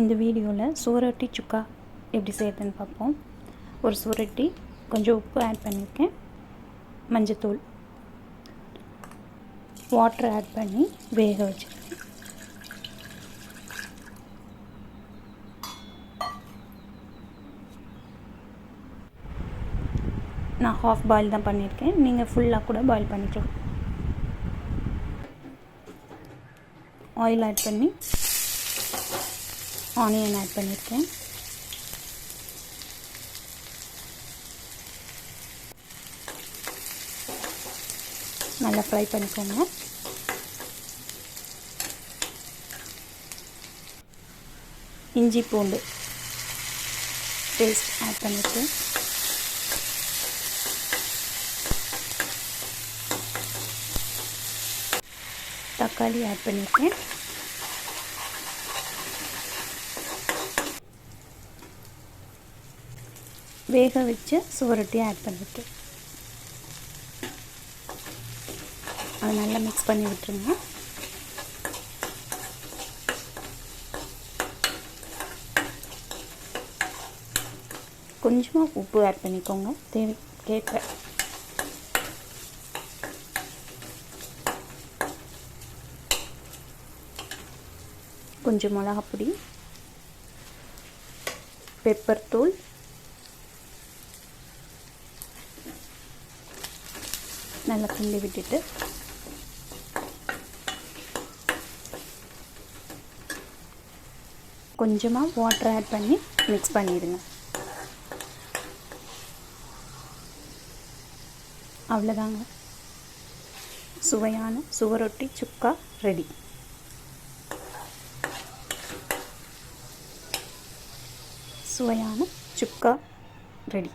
இந்த வீடியோவில் சுவரொட்டி சுக்கா எப்படி செய்யறதுன்னு பார்ப்போம். ஒரு சுவரொட்டி கொஞ்சம் உப்பு ஆட் பண்ணியிருக்கேன் மஞ்சத்தூள். வாட்டர் ஆட் பண்ணி வேக வச்சுருக்கேன். நான் ஹாஃப் பாயில் தான் பண்ணியிருக்கேன் நீங்கள் ஃபுல்லாக கூட பாயில் பண்ணிக்கலாம். ஆயில் ஆட் பண்ணி ஆனியன் ஆட் பண்ணியிருக்கேன் நல்லா ஃப்ரை பண்ணிக்கோங்க. இஞ்சி பூண்டு. பேஸ்ட் ஆட் பண்ணிட்டு. தக்காளி ஆட் பண்ணியிருக்கேன் வேக வச்ச சுவரொட்டி ஆட் பண்ணிவிட்டு அதை நல்லா மிக்ஸ் பண்ணி விட்டுருங்க. கொஞ்சமாக உப்பு ஆட் பண்ணிக்கோங்க. தேவை கேட்க. கொஞ்சம் மிளகாப்பொடி பெப்பர் தூள் நல்லா கிண்டி விட்டுட்டு கொஞ்சமாக வாட்டர் ஆட் பண்ணி மிக்ஸ் பண்ணிடுங்க. அவ்வளோதாங்க சுவையான சுவரொட்டி சுக்கா ரெடி. சுவையான சுக்கா ரெடி.